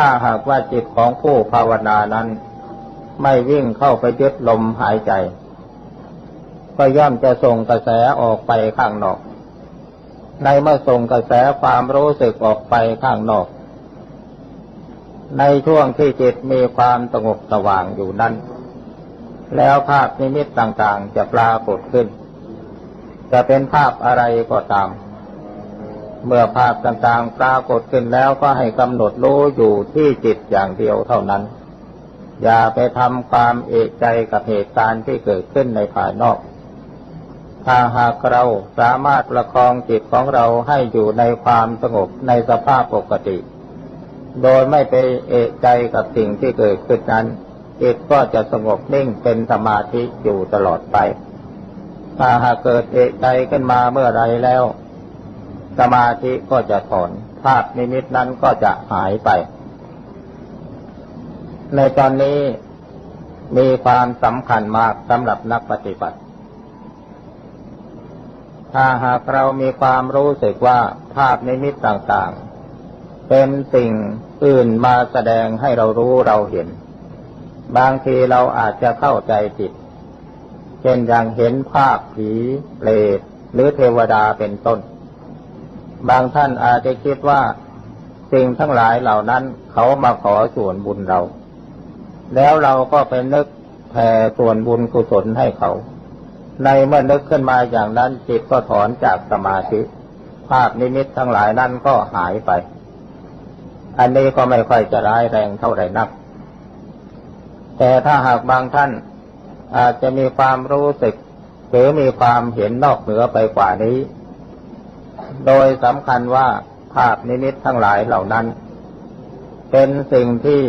ถ้าหากว่าจิตของผู้ภาวนานั้น ไม่วิ่งเข้าไปยึดลมหายใจ ก็ย่อมจะส่งกระแสออกไปข้างนอก ในเมื่อส่งกระแสความรู้สึกออกไปข้างนอก ในช่วงที่จิตมีความสงบสว่างอยู่นั้น แล้วภาพนิมิตต่างๆจะปรากฏขึ้น จะเป็นภาพอะไรก็ตาม เมื่อภาพต่างๆปรากฏขึ้นแล้วก็ให้กำหนดรู้อยู่ที่จิตอย่างเดียวเท่านั้น อย่าไปทำความเอกใจกับเหตุการณ์ที่เกิดขึ้นในภายนอก ถ้าหากเราสามารถประคองจิตของเราให้อยู่ในความสงบในสภาพปกติ โดยไม่ไปเอกใจกับสิ่งที่เกิดขึ้นนั้น จิตก็จะสงบนิ่งเป็นสมาธิอยู่ตลอดไป ถ้าหากเกิดเอกใจขึ้นมาเมื่อไรแล้ว สมาธิก็จะถอนภาพนิมิตนั้นก็จะหายไป ในตอนนี้มีความสำคัญมากสำหรับนักปฏิบัติ ถ้าหากเรามีความรู้สึกว่าภาพนิมิตต่างๆ เป็นสิ่งอื่นมาแสดงให้เรารู้เราเห็น บางทีเราอาจจะเข้าใจผิด เช่นอย่างเห็นภาพผีเปรตหรือเทวดาเป็นต้น บางท่านอาจจะคิดว่าสิ่งทั้งหลายเหล่านั้นเขามาขอส่วนบุญเรา แล้วเราก็ไปนึกแผ่ส่วนบุญกุศลให้เขา ในเมื่อนึกขึ้นมาอย่างนั้นจิตก็ถอนจากสมาธิ ภาพนิมิตทั้งหลายนั้นก็หายไป อันนี้ก็ไม่ค่อยจะร้ายแรงเท่าไหร่นัก แต่ถ้าหากบางท่านอาจจะมีความรู้สึก หรือมีความเห็นนอกเหนือไปกว่านี้ โดยสำคัญว่าภาพนิมิตทั้งหลายเหล่านั้น เป็นสิ่งที่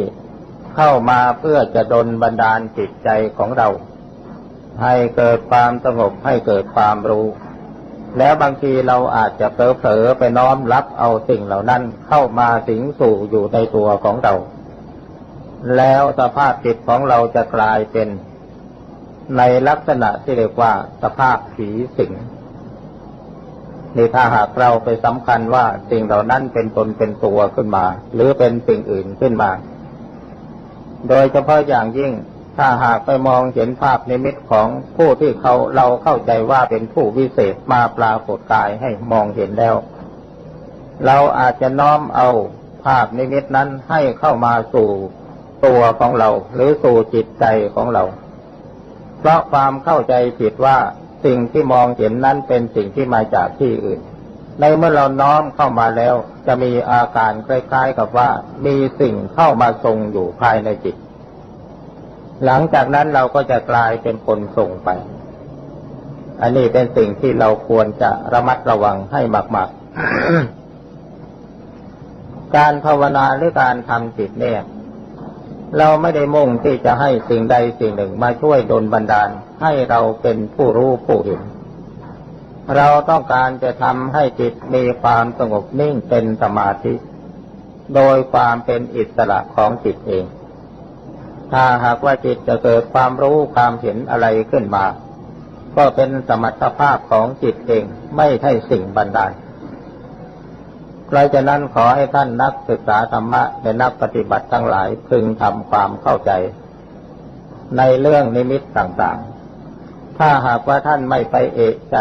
เข้ามาเพื่อจะดลบันดาลจิตใจของเรา ให้เกิดความสงบให้เกิดความรู้ แล้วบางทีเราอาจจะเผลอๆไปน้อมรับเอาสิ่งเหล่านั้นเข้ามาสิงสู่อยู่ในตัวของเรา แล้วสภาพจิตของเราจะกลายเป็นในลักษณะที่เรียกว่าสภาพผีสิง นี่ถ้าหากเราไปสำคัญว่าสิ่งเหล่านั้นเป็นตนเป็นตัวขึ้นมา หรือเป็นสิ่งอื่นขึ้นมา โดยเฉพาะอย่างยิ่งถ้าหากไปมองเห็นภาพในมิตของผู้ที่เขาเราเข้าใจว่าเป็นผู้วิเศษมาปรากฏกายให้มองเห็นแล้ว เราอาจจะน้อมเอาภาพนิมิตนั้นให้เข้ามาสู่ตัวของเรา หรือสู่จิตใจของเรา เพราะความเข้าใจผิดว่า สิ่งที่มองเห็นนั้นเป็นสิ่งที่มาจากที่อื่น ในเมื่อเราน้อมเข้ามาแล้ว จะมีอาการคล้ายๆกับว่า มีสิ่งเข้ามาทรงอยู่ภายในจิต หลังจากนั้นเราก็จะกลายเป็นคนส่งไป อันนี้เป็นสิ่งที่เราควรจะระมัดระวังให้มาก ๆ การภาวนาหรือการทำจิตเนี่ยเราไม่ได้มุ่งที่จะให้สิ่งใดสิ่งหนึ่งมาช่วยดลบันดาล ให้เราเป็นผู้รู้ผู้เห็น เราต้องการจะทำให้จิตมีความสงบนิ่งเป็นสมาธิ โดยความเป็นอิสระของจิตเอง ถ้าหากว่าจิตจะเกิดความรู้ความเห็นอะไรขึ้นมา ก็เป็นสมรรถภาพของจิตเองไม่ใช่สิ่งบันดาลเพราะฉะนั้นขอให้ท่านนักศึกษาธรรมะและนักปฏิบัติทั้งหลายพึงทำความเข้าใจ ในเรื่องนิมิตต่างๆ ถ้าหากว่าท่านไม่ไปเอกใจ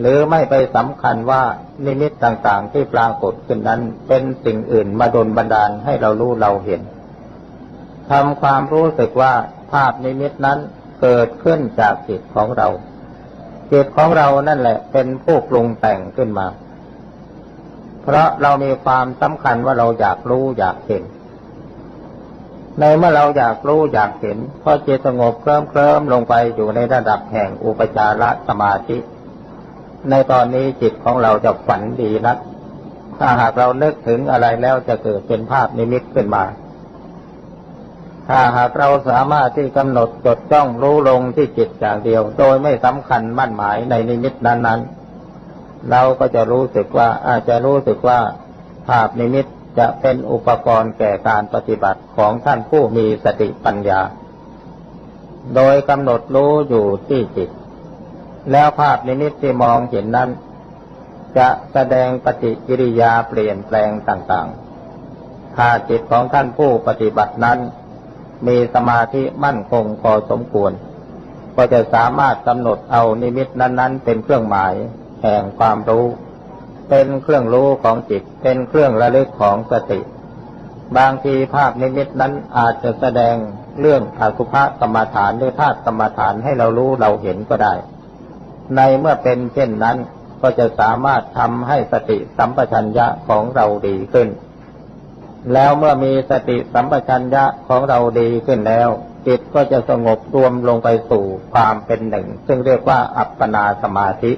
หรือไม่ไปสำคัญว่านิมิตต่างๆ ที่ปรากฏขึ้นนั้น เป็นสิ่งอื่นมาดลบันดาลให้เรารู้เราเห็นทำความรู้สึกว่าภาพนิมิตนั้นเกิดขึ้นจากจิตของเรา จิตของเรานั่นแหละเป็นผู้ปรุงแต่งขึ้นมา เพราะเรามีความสำคัญว่าเราอยากรู้อยากเห็น ในเมื่อเราอยากรู้อยากเห็นพอจิตสงบเคลิ้มเคลิ้มลงไปอยู่ในระดับแห่งอุปจารสมาธิ ในตอนนี้จิตของเราจะฝันดีนัก ถ้าหากเรานึกถึงอะไรแล้วจะเกิดเป็นภาพนิมิตขึ้นมา ถ้าหากเราสามารถที่กำหนดจดจ้องรู้ลงที่จิตอย่างเดียว โดยไม่สำคัญมั่นหมายในนิมิตนั้นๆ เราก็จะรู้สึกว่าอาจจะรู้สึกว่าภาพนิมิต จะเป็นอุปกรณ์แก่การปฏิบัติของท่านผู้มีสติปัญญา โดยกำหนดรู้อยู่ที่จิต แล้วภาพนิมิตที่มองเห็นนั้น จะแสดงปฏิกิริยาเปลี่ยนแปลงต่างๆ ถ้าจิตของท่านผู้ปฏิบัตินั้น มีสมาธิมั่นคงพอสมควร ก็จะสามารถกำหนดเอานิมิตนั้น ๆ เป็นเครื่องหมายแห่งความรู้ เป็นเครื่องรู้ของจิต เป็นเครื่องระลึกของสติ บางทีภาพนิมิตนั้นอาจจะแสดงเรื่องอสุภกรรมฐานหรือธาตุกรรมฐานให้เรารู้เราเห็นก็ได้ ในเมื่อเป็นเช่นนั้นก็จะสามารถทำให้สติสัมปชัญญะของเราดีขึ้น แล้วเมื่อมีสติสัมปชัญญะของเราดีขึ้นแล้ว จิตก็จะสงบรวมลงไปสู่ความเป็นหนึ่ง ซึ่งเรียกว่าอัปปนาสมาธิ